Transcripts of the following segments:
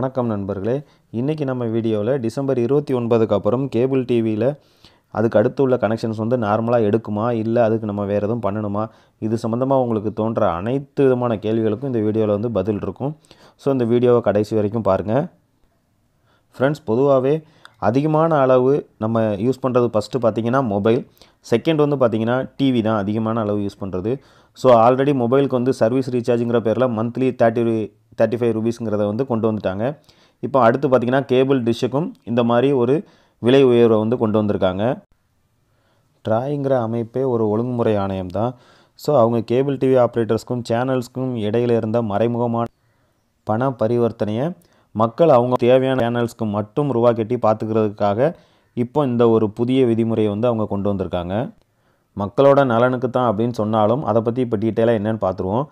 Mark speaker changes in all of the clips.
Speaker 1: வணக்கம் நண்பர்களே. இன்றைக்கி நம்ம வீடியோவில் டிசம்பர் இருபத்தி ஒன்பதுக்கு அப்புறம் கேபிள் டிவியில் அதுக்கு அடுத்து உள்ள கனெக்ஷன்ஸ் வந்து நார்மலாக எடுக்குமா? இல்லை அதுக்கு நம்ம வேறு எதுவும் பண்ணணுமா? இது சம்மந்தமாக உங்களுக்கு தோன்ற அனைத்து விதமான கேள்விகளுக்கும் இந்த வீடியோவில் வந்து பதில் இருக்கும். ஸோ இந்த வீடியோவை கடைசி வரைக்கும் பாருங்கள் ஃப்ரெண்ட்ஸ் பொதுவாகவே அதிகமான அளவு நம்ம யூஸ் பண்ணுறது ஃபஸ்ட்டு பார்த்தீங்கன்னா மொபைல் செகண்ட் வந்து பார்த்திங்கன்னா டிவி தான் அதிகமான அளவு யூஸ் பண்ணுறது ஸோ ஆல்ரெடி மொபைலுக்கு வந்து சர்வீஸ் ரீசார்ஜுங்கிற பேரில் மந்த்லி தேர்ட்டி தேர்ட்டி ஃபைவ் ருபீஸுங்கிறத வந்து கொண்டு வந்துட்டாங்க. இப்போ அடுத்து பார்த்தீங்கன்னா கேபிள் டிஷ்ஷுக்கும் இந்த மாதிரி ஒரு விலை உயர்வை வந்து கொண்டு வந்திருக்காங்க. ட்ராயிங்கிற அமைப்பே ஒரு ஒழுங்குமுறை ஆணையம் தான். ஸோ அவங்க கேபிள் டிவி ஆப்ரேட்டர்ஸ்க்கும் சேனல்ஸ்க்கும் இடையில இருந்த மறைமுகமான பண பரிவர்த்தனையை மக்கள் அவங்க தேவையான சேனல்ஸ்க்கு மட்டும் ரூபா கட்டி பார்த்துக்கிறதுக்காக இப்போ இந்த ஒரு புதிய விதிமுறையை வந்து அவங்க கொண்டு வந்திருக்காங்க. மக்களோட நலனுக்கு தான் அப்படின்னு சொன்னாலும் அதை பற்றி இப்போ டீட்டெயிலாக என்னென்னு பார்த்துருவோம்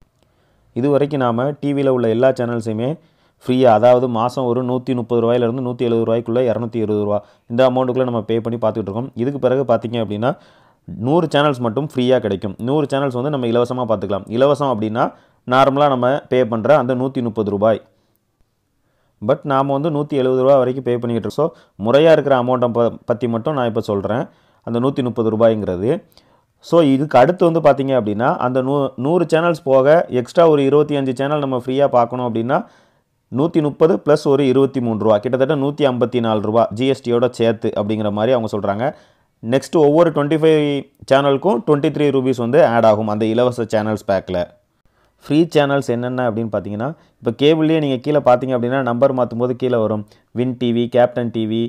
Speaker 1: இது வரைக்கும் நாம் டிவியில் உள்ள எல்லா சேனல்ஸையுமே ஃப்ரீயாக அதாவது மாதம் ஒரு நூற்றி முப்பது ரூபாயிலேருந்து நூற்றி எழுபது ரூபாய்க்குள்ளே இரநூத்தி இருபது ரூபா. இந்த அமௌண்ட்டுக்குள்ளே நம்ம பே பண்ணி பார்த்துட்டு இருக்கோம். இதுக்கு பிறகு பார்த்திங்க அப்படின்னா நூறு சேனல்ஸ் மட்டும் ஃப்ரீயாக கிடைக்கும். நூறு சேனல்ஸ் வந்து நம்ம இலவசமாக பார்த்துக்கலாம். இலவசம் அப்படின்னா நார்மலாக நம்ம பே பண்ணுற அந்த நூற்றி முப்பது ரூபாய். பட் நாம் வந்து நூற்றி எழுபது ரூபா வரைக்கும் பே பண்ணிக்கிட்டு இருக்கோம். ஸோ முறையாக இருக்கிற அமௌண்ட்டை ப பற்றி மட்டும் நான் இப்போ சொல்கிறேன் அந்த நூற்றி முப்பது ரூபாய்ங்கிறது. ஸோ இதுக்கு அடுத்து வந்து பார்த்தீங்க அப்படின்னா அந்த நூ நூறு சேனல்ஸ் போக எக்ஸ்ட்ரா ஒரு இருபத்தி அஞ்சு சேனல் நம்ம ஃப்ரீயாக பார்க்கணும் அப்படின்னா நூற்றி முப்பது ப்ளஸ் ஒரு இருபத்தி மூணு ரூபா. கிட்டத்தட்ட நூற்றி ஐம்பத்தி நாலு ரூபா ஜிஎஸ்டியோட சேர்த்து அப்படிங்கிற மாதிரி அவங்க சொல்கிறாங்க நெக்ஸ்ட் ஒவ்வொரு டுவெண்ட்டி ஃபைவ் சேனலுக்கும் டுவெண்ட்டி த்ரீ ருபீஸ் வந்து ஆட் ஆகும் அந்த இலவச சேனல்ஸ் பேக்கில் ஃப்ரீ சேனல்ஸ் என்னென்ன அப்படின்னு பார்த்தீங்கன்னா இப்போ கேபிள்லேயே நீங்கள் கீழே பார்த்தீங்க அப்படின்னா நம்பர் மாற்றும் போது கீழே வரும். Win TV Captain TV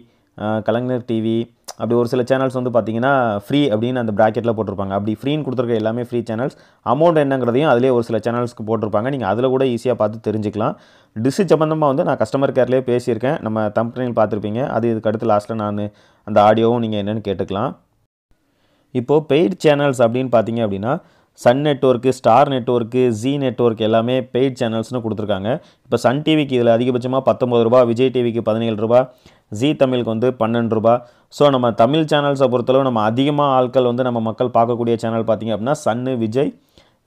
Speaker 1: Kalaignar TV அப்படி ஒரு சில சேனல்ஸ் வந்து பார்த்தீங்கன்னா ஃப்ரீ அப்படின்னு அந்த ப்ராக்கெட்டில் போட்டிருப்பாங்க. அப்படி ஃப்ரீன்னு கொடுத்துருக்க எல்லாமே ஃப்ரீ சேனல்ஸ் அமௌண்ட் என்னங்கிறதையும் அதிலே ஒரு சில சேனல்ஸ்க்கு போட்டிருப்பாங்க. நீங்கள் அதில் கூட ஈஸியாக பார்த்து தெரிஞ்சுக்கலாம். டிஷ் சம்மந்தமாக வந்து நான் கஸ்டமர் கேர்லேயே பேசியிருக்கேன். நம்ம தம்பனியில் பார்த்துருப்பீங்க. அது இதுக்கு அடுத்து லாஸ்ட்டில் நான் அந்த ஆடியோவும் நீங்கள் என்னென்னு கேட்டுக்கலாம். இப்போது பெய்ட் சேனல்ஸ் அப்படின்னு பார்த்தீங்க அப்படின்னா Sun network Star network Zee network எல்லாமே பெய்ட் சேனல்ஸ்னு கொடுத்துருக்காங்க. இப்போ சன் டிவிக்கு இதில் அதிகபட்சமாக பத்தொம்பது ரூபா விஜய் டிவிக்கு பதினேழு ரூபா ஜி தமிழுக்கு வந்து பன்னெண்டு ரூபா. ஸோ நம்ம தமிழ் சேனல்ஸை பொறுத்தளவு நம்ம அதிகமாக ஆட்கள் வந்து நம்ம மக்கள் பார்க்கக்கூடிய சேனல் பார்த்திங்க அப்படின்னா சன்னு விஜய்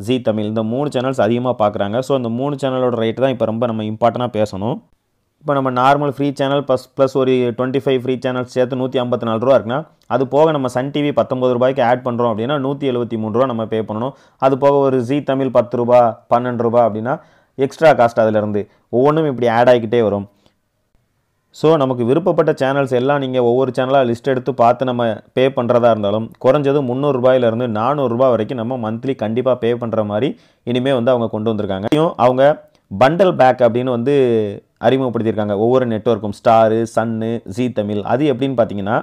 Speaker 1: ஜி தமிழ். இந்த மூணு சேனல்ஸ் அதிகமாக பார்க்குறாங்க. ஸோ இந்த மூணு சேனலோட ரேட்டு தான் இப்போ ரொம்ப நம்ம இம்பார்ட்டண்ட்டாக பேசணும். இப்போ நம்ம normal free channel plus plus ஒரு டுவெண்ட்டி ஃபைவ் ஃப்ரீ சேனல்ஸ் சேர்த்து நூற்றி ஐம்பத்தி நாலு ரூபா இருக்குன்னா அது போக நம்ம சன் டிவி பத்தொம்பது ரூபாய்க்கு ஆட் பண்ணுறோம் அப்படின்னா நூற்றி எழுபத்தி மூணு ரூபா நம்ம பே பண்ணணும். அது போக ஒரு ஜி தமிழ் பத்து ரூபா பன்னெண்டு ரூபா அப்படின்னா எக்ஸ்ட்ரா காஸ்ட் அதிலிருந்து ஒவ்வொன்றும் இப்படி ஆட் ஆகிக்கிட்டே வரும். ஸோ நமக்கு விருப்பப்பட்ட சேனல்ஸ் எல்லாம் நீங்கள் ஒவ்வொரு சேனலாக லிஸ்ட் எடுத்து பார்த்து நம்ம பே பண்ணுறதா இருந்தாலும் குறைஞ்சது முந்நூறுரூபாயிலேருந்து நானூறுரூபா வரைக்கும் நம்ம மந்த்லி கண்டிப்பாக பே பண்ணுற மாதிரி இனிமேல் வந்து அவங்க கொண்டு வந்திருக்காங்க. அவங்க பண்டல் பேக் அப்படின்னு வந்து அறிமுகப்படுத்தியிருக்காங்க. ஒவ்வொரு நெட்ஒர்க்கும் ஸ்டாரு சன்னு ஜி தமிழ். அது எப்படின்னு பார்த்தீங்கன்னா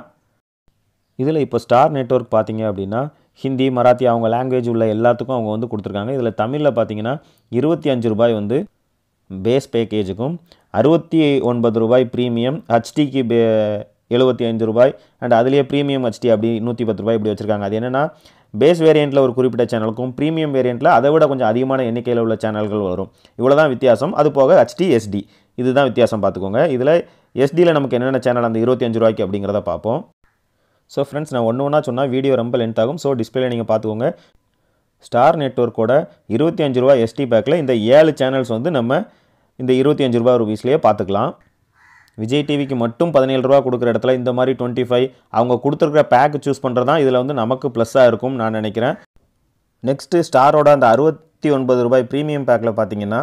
Speaker 1: இதில் இப்போ ஸ்டார் நெட்ஒர்க் பார்த்தீங்க அப்படின்னா ஹிந்தி மராத்தி அவங்க லாங்குவேஜ் உள்ள எல்லாத்துக்கும் அவங்க வந்து கொடுத்துருக்காங்க. இதில் தமிழில் பார்த்தீங்கன்னா இருபத்தி அஞ்சு ரூபாய் வந்து பேஸ் பேக்கேஜுக்கும் அறுபத்தி ஒன்பது ரூபாய் ப்ரீமியம் ஹச்டிக்கு பே எழுபத்தி அஞ்சு ரூபாய். அண்ட் அதுலேயே ப்ரீமியம் ஹச்டி அப்படி நூற்றி பத்து ரூபாய் இப்படி வச்சுருக்காங்க. அது என்னென்னா பேஸ் வேரியண்ட்டில் ஒரு குறிப்பிட்ட சேனலுக்கும் ப்ரீமியம் வேரியண்ட்டில் அதை விட கொஞ்சம் அதிகமான எண்ணிக்கையில் உள்ள சேனல்கள் வரும். இவ்வளோ தான் வித்தியாசம். அது போக ஹச்டி எஸ்டி இதுதான் வித்தியாசம் பார்த்துக்கோங்க. இதில் எஸ்டியில் நமக்கு என்னென்ன சேனல் அந்த இருபத்தி அஞ்சு ரூபாய்க்கு அப்படிங்கிறத பார்ப்போம். ஸோ ஃப்ரெண்ட்ஸ் நான் ஒன்று ஒன்றா சொன்னால் வீடியோ ரொம்ப லென்த் ஆகும். ஸோ டிஸ்பிளே நீங்கள் பார்த்துக்கோங்க. ஸ்டார் நெட்ஒர்க்கோட இருபத்தி அஞ்சு ரூபா எஸ்டி பேக்கில் இந்த ஏழு சேனல்ஸ் வந்து நம்ம இந்த இருபத்தி அஞ்சு ரூபா ருபீஸ்லேயே பார்த்துக்கலாம். விஜய் டிவிக்கு மட்டும் பதினேழு ரூபா கொடுக்குற இடத்துல இந்த மாதிரி டுவெண்ட்டி ஃபைவ் அவங்க கொடுத்துருக்குற பேக் சூஸ் பண்ணுறது தான் இதில் வந்து நமக்கு ப்ளஸ்ஸாக இருக்கும் நான் நினைக்கிறேன். நெக்ஸ்ட்டு ஸ்டாரோட அந்த அறுபத்தி ஒன்பது ரூபாய் ப்ரீமியம் பேக்கில் பார்த்தீங்கன்னா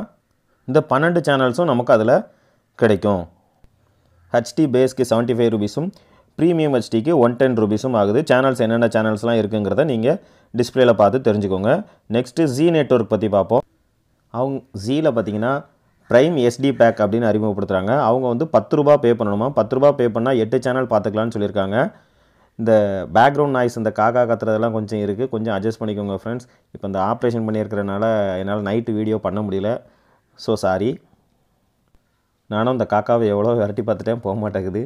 Speaker 1: இந்த பன்னெண்டு சேனல்ஸும் நமக்கு அதில் கிடைக்கும். ஹச்டி பேஸ்க்கு செவன்ட்டி ஃபைவ் ருபீஸும் ப்ரீமியம் ஹெச்டிக்கு ஒன் டென் ருபீஸும் ஆகுது. சேனல்ஸ் என்னென்ன சேனல்ஸ்லாம் இருக்குங்கிறத நீங்கள் டிஸ்பிளேயில் பார்த்து தெரிஞ்சுக்கோங்க. நெக்ஸ்ட்டு ஜி நெட்ஒர்க் பற்றி பார்ப்போம். அவங்க ஜீயில் பார்த்தீங்கன்னா ப்ரைம் எஸ்டி பேக் அப்படின்னு அறிமுகப்படுத்துகிறாங்க அவங்க வந்து பத்து ரூபா பே பண்ணணுமா? பத்து ரூபா பே பண்ணால் எட்டு சேனல் பார்த்துக்கலான்னு சொல்லியிருக்காங்க. இந்த பேக்ரவுண்ட் நாய்ஸ் இந்த காக்கா கத்துறதெல்லாம் கொஞ்சம் இருக்குது கொஞ்சம் அட்ஜஸ்ட் பண்ணிக்கோங்க ஃப்ரெண்ட்ஸ் இப்போ இந்த ஆப்ரேஷன் பண்ணியிருக்கிறனால என்னால் நைட்டு வீடியோ பண்ண முடியல. ஸோ சாரி நானும் இந்த காக்காவை எவ்வளோ விரட்டி பார்த்துட்டேன் போக மாட்டேங்குது.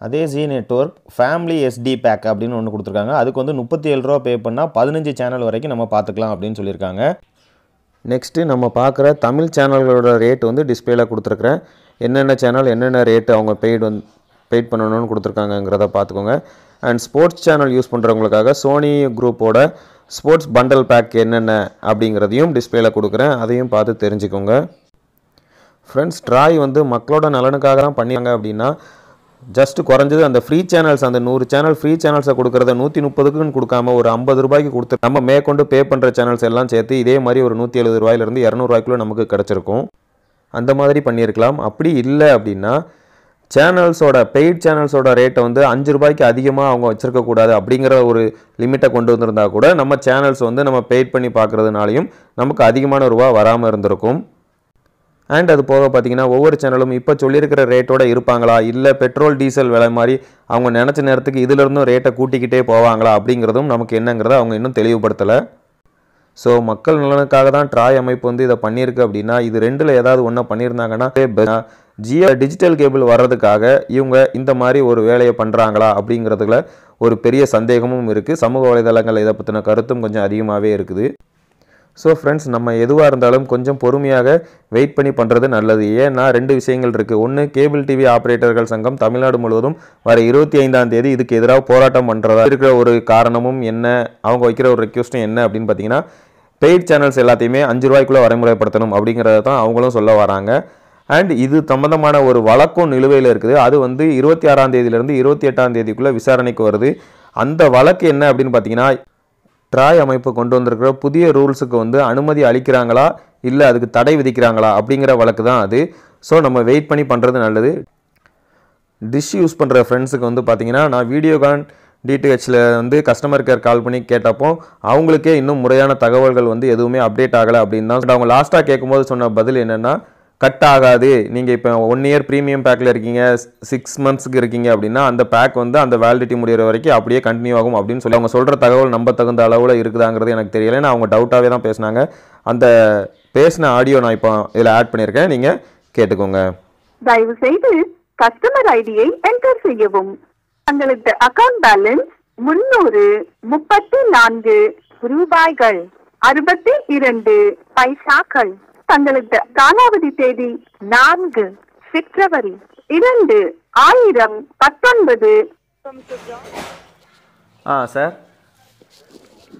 Speaker 1: அதே Zee network family SD pack அப்படின்னு ஒன்று கொடுத்துருக்காங்க. அதுக்கு வந்து முப்பத்தி ஏழு ரூபா பே பண்ணால் பதினஞ்சு சேனல் வரைக்கும் நம்ம பார்த்துக்கலாம் அப்படின்னு சொல்லியிருக்காங்க. நெக்ஸ்ட்டு நம்ம பார்க்குற தமிழ் சேனல்களோட ரேட் வந்து டிஸ்பிளேல கொடுத்துருக்குறேன். என்னென்ன சேனல் என்னென்ன ரேட்டு அவங்க பெய்டு வந்து பெய்ட் பண்ணணும்னு கொடுத்துருக்காங்கங்கிறத பார்த்துக்கோங்க. அண்ட் ஸ்போர்ட்ஸ் சேனல் யூஸ் பண்ணுறவங்களுக்காக சோனி குரூப்போட ஸ்போர்ட்ஸ் பண்டல் பேக் என்னென்ன அப்படிங்கிறதையும் டிஸ்பிளேல கொடுக்குறேன். அதையும் பார்த்து தெரிஞ்சுக்கோங்க. ஃப்ரெண்ட்ஸ் ட்ராய் வந்து மக்களோட நலனுக்காக தான் பண்ணியாங்க அப்படின்னா ஜஸ்ட் குறைஞ்சது அந்த ஃப்ரீ சேனல்ஸ் அந்த நூறு சேனல் ஃப்ரீ சேனல்ஸை கொடுக்குறத நூற்றி முப்பதுக்குன்னு கொடுக்காம ஒரு ஐம்பது ரூபாய்க்கு கொடுத்து நம்ம மேற்கொண்டு பே பண்ணுற சேனல்ஸ் எல்லாம் சேர்த்து இதே மாதிரி ஒரு நூற்றி எழுபது ரூபாயிலிருந்து இரநூறுவாய்க்குள்ளே நமக்கு கிடச்சிருக்கும். அந்த மாதிரி பண்ணியிருக்கலாம். அப்படி இல்லை அப்படின்னா சேனல்ஸோட பெய்ட் சேனல்ஸோட ரேட்டை வந்து அஞ்சு ரூபாய்க்கு அதிகமாக அவங்க வச்சுருக்கக்கூடாது அப்படிங்கிற ஒரு லிமிட்டை கொண்டு வந்திருந்தா கூட நம்ம சேனல்ஸ் வந்து நம்ம பெய்ட் பண்ணி பார்க்குறதுனாலையும் நமக்கு அதிகமான ரூபா வராமல் இருந்திருக்கும். அண்ட் அது போக பார்த்தீங்கன்னா ஒவ்வொரு சேனலும் இப்போ சொல்லியிருக்கிற ரேட்டோட இருப்பாங்களா? இல்லை பெட்ரோல் டீசல் விலை மாதிரி அவங்க நினச்ச நேரத்துக்கு இதிலிருந்தும் ரேட்டை கூட்டிக்கிட்டே போவாங்களா? அப்படிங்கிறதும் நமக்கு என்னங்கிறத அவங்க இன்னும் தெளிவுபடுத்தலை. ஸோ மக்கள் நலனுக்காக தான் ட்ராய் அமைப்பு வந்து இதை பண்ணியிருக்கு அப்படின்னா இது ரெண்டில் ஏதாவது ஒன்றா பண்ணியிருந்தாங்கன்னா ஜியோ டிஜிட்டல் கேபிள் வர்றதுக்காக இவங்க இந்த மாதிரி ஒரு வேலையை பண்ணுறாங்களா அப்படிங்கிறதுல ஒரு பெரிய சந்தேகமும் இருக்குது சமூக வலைதளங்கள் இதை பற்றின கருத்தும் கொஞ்சம் அதிகமாகவே இருக்குது. ஸோ ஃப்ரெண்ட்ஸ் நம்ம எதுவாக இருந்தாலும் கொஞ்சம் பொறுமையாக வெயிட் பண்ணி பண்ணுறது நல்லது. ஏன்னா ரெண்டு விஷயங்கள் இருக்குது ஒன்று கேபிள் டிவி ஆப்ரேட்டர்கள் சங்கம் தமிழ்நாடு முழுவதும் வர இருபத்தி ஐந்தாம் தேதி இதுக்கு எதிராக போராட்டம் பண்ணுறதா இருக்கிற ஒரு காரணமும் என்ன? அவங்க வைக்கிற ஒரு ரெக்வஸ்ட்டும் என்ன அப்படின்னு பார்த்தீங்கன்னா பெய்ட் சேனல்ஸ் எல்லாத்தையுமே அஞ்சு ரூபாய்க்குள்ளே வரைமுறைப்படுத்தணும் அப்படிங்கிறத தான் அவங்களும் சொல்ல வராங்க. அண்ட் இது சம்பந்தமான ஒரு வழக்கும் நிலுவையில் இருக்குது. அது வந்து இருபத்தி ஆறாம் தேதியிலேருந்து இருபத்தி எட்டாம் தேதிக்குள்ளே விசாரணைக்கு வருது. அந்த வழக்கு என்ன அப்படின்னு பார்த்தீங்கன்னா ட்ராய் அமைப்பு கொண்டு வந்திருக்கிற புதிய ரூல்ஸுக்கு வந்து அனுமதி அளிக்கிறாங்களா? இல்லை அதுக்கு தடை விதிக்கிறாங்களா? அப்படிங்கிற வழக்கு தான் அது. ஸோ நம்ம வெயிட் பண்ணி பண்ணுறது நல்லது. டிஷ் யூஸ் பண்ணுற ஃப்ரெண்ட்ஸுக்கு வந்து பார்த்தீங்கன்னா நான் வீடியோகான் டிடிஹெச்சில் வந்து கஸ்டமர் கேர் கால் பண்ணி கேட்டப்போ அவங்களுக்கே இன்னும் முறையான தகவல்கள் வந்து எதுவுமே அப்டேட் ஆகலை அப்படின்னு தான் அவங்க லாஸ்ட்டாக கேட்கும்போது சொன்ன பதில் என்னென்னா கட் ஆகாது. நீங்கள் இப்போ ஒன் இயர் ப்ரீமியம் பேக்கில் இருக்கீங்க சிக்ஸ் மந்த்ஸ்க்கு இருக்கீங்க அப்படின்னா அந்த பேக் வந்து அந்த வேலிடிட்டி முடிகிற வரைக்கும் அப்படியே கண்டினியூ ஆகும் அப்படின்னு சொல்லி அவங்க சொல்கிற தகவல் நம்ப தகுந்த அளவில் இருக்குதாங்கிறது எனக்கு தெரியல. ஏன்னா அவங்க டவுட்டாகவே தான் பேசினாங்க. அந்த பேசின ஆடியோ நான் இப்போ இதில் ஆட் பண்ணியிருக்கேன். நீங்கள் கேட்டுக்கோங்க.
Speaker 2: தயவு செய்து கஸ்டமர் ஐடியை என்டர் செய்யவும். தங்களது அக்கவுண்ட் பேலன்ஸ் முன்னூறு முப்பத்தி நான்கு ரூபாய்கள் அறுபத்தி இரண்டு பைசாக்கள். தங்களது காலாவதி தேதி நான்கு பிப்ரவரி இரண்டு ஆயிரம் பத்தொன்பது.
Speaker 1: ஆ சார்.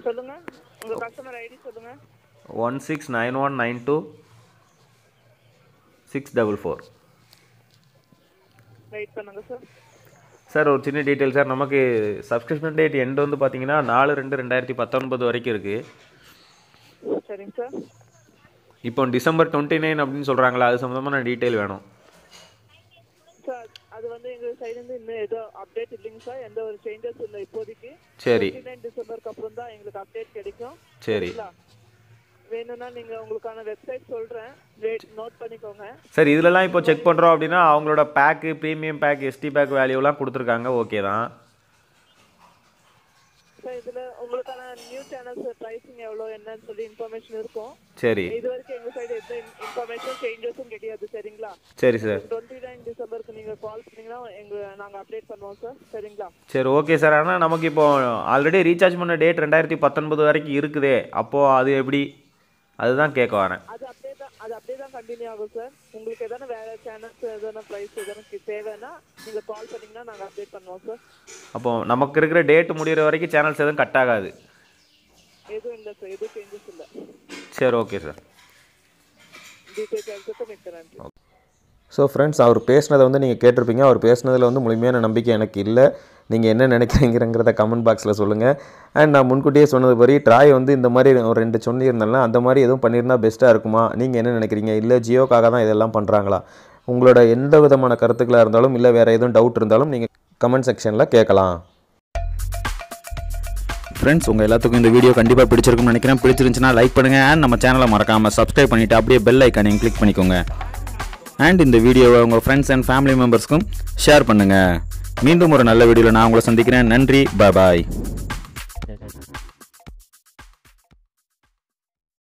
Speaker 3: சொல்லுங்க. உங்க கஸ்டமர் ஐடி சொல்லுங்க.
Speaker 1: One six nine one nine two six double four.
Speaker 3: Wait பண்ணுங்க சார்
Speaker 1: சார் ஒரு சின்ன டீட்டெயில் சார். நமக்கு சப்ஸ்கிரிப்ஷன் டேட் எண்ட் வந்து பார்த்தீங்கன்னா நாலு ரெண்டு ரெண்டாயிரத்தி பத்தொன்பது வரைக்கும் இருக்குது
Speaker 3: சரிங்க சார்
Speaker 1: இப்போ டிசம்பர் டுவெண்ட்டி நைன் அப்படின்னு சொல்கிறாங்களா அது சம்மந்தமான டீட்டெயில் வேணும்.
Speaker 3: சார் அது வந்து எங்க சைடு இருந்து இன்னும் ஏதோ அப்டேட் இல்லைங்க சார். எந்த ஒரு சேஞ்சஸ் இல்லை இப்போதைக்கு.
Speaker 1: சரி.
Speaker 3: டிசம்பருக்கு அப்புறம் தான் எங்களுக்கு அப்டேட் கிடைக்கும்.
Speaker 1: சரி?
Speaker 3: வேணும்னா நீங்க உங்களுக்கான வெப்சைட் சொல்றேன். நோட் பண்ணிக்கோங்க.
Speaker 1: சார் இதுலலாம் இப்போ செக் பண்ணுறோம் அப்படின்னா அவங்களோட pack premium pack SD pack வேல்யூலாம் கொடுத்துருக்காங்க. ஓகே தான்.
Speaker 3: சார் இதுல உங்களுக்கான நியூ சேனல்ஸ் ப்ரைசிங் எவ்வளோ என்னன்னு சொல்லி இன்ஃபர்மேஷன் இருக்கும்.
Speaker 1: சரி.
Speaker 3: இது வரைக்கும் எங்க சைடு எந்த இன்ஃபர்மேஷன் சேஞ்சஸும் கிடையாது சரிங்களா?
Speaker 1: சரி சார்
Speaker 3: டுவெண்ட்டி நைன் டிசம்பருக்கு நீங்க கால் பண்ணீங்கன்னா எங்க நாங்க அப்டேட் பண்ணுவோம் சார் சரிங்களா?
Speaker 1: சரி ஓகே சார் ஆனால் நமக்கு இப்போ ஆல்ரெடி ரீசார்ஜ் பண்ண டேட் ரெண்டாயிரத்தி பத்தொன்பது வரைக்கும் இருக்குதே. அப்போது அது எப்படி? அதுதான் கேட்க வரேன்.
Speaker 3: அது அப்படியே தான் அது அப்படியே தான் கண்டினியூ ஆகும் சார் உங்களுக்கு எதனா வேற சேனல்ஸ் எதனா ப்ரைஸ் எதனா தேவைன்னா நீங்க கால் பண்ணீங்கன்னா நாங்க அப்டேட் பண்ணுவோம் சார்
Speaker 1: அப்போ நமக்கு இருக்கிற டேட் முடிகிற வரைக்கும் சேனல்ஸ் எதுவும் கட் ஆகாது.
Speaker 3: சார் எதுவும் சேஞ்சஸ் இல்லை
Speaker 1: சரி ஓகே சார் ஸோ ஃப்ரெண்ட்ஸ் அவர் பேசினதை வந்து நீங்கள் கேட்டிருப்பீங்க. அவர் பேசினதில் வந்து முழுமையான நம்பிக்கை எனக்கு இல்லை. நீங்கள் என்ன நினைக்கிறீங்கிறத கமெண்ட் பாக்ஸில் சொல்லுங்கள் அண்ட் நான் முன்கூட்டியே சொன்னது படி ட்ராய் வந்து இந்த மாதிரி ஒரு ரெண்டு சொல்லியிருந்தாலும் அந்த மாதிரி எதுவும் பண்ணியிருந்தா பெஸ்ட்டாக இருக்குமா? நீங்கள் என்ன நினைக்கிறீங்க? இல்லை ஜியோக்காக தான் இதெல்லாம் பண்ணுறாங்களா உங்களோட எந்த விதமான கருத்துக்களாக இருந்தாலும் இல்லை வேறு எதுவும் டவுட் இருந்தாலும் நீங்கள் கமெண்ட் செக்ஷனில் கேட்கலாம்.
Speaker 4: ஃப்ரெண்ட்ஸ் உங்கள் எல்லாத்துக்கும் இந்த வீடியோ கண்டிப்பாக பிடிச்சிருக்கும்னு நினைக்கிறேன். பிடிச்சிருந்துச்சுன்னா லைக் பண்ணுங்கள் அண்ட் நம்ம சேனலை மறக்காமல் சப்ஸ்கிரைப் பண்ணிவிட்டு அப்படியே பெல் ஐக்கானையும் கிளிக் பண்ணிக்கோங்க. அண்ட் இந்த வீடியோவை உங்கள் ஃப்ரெண்ட்ஸ் அண்ட் ஃபேமிலி மெம்பர்ஸ்க்கும் ஷேர் பண்ணுங்கள் மீண்டும் ஒரு நல்ல வீடியோவில் நான் உங்களை சந்திக்கிறேன். நன்றி. பாய்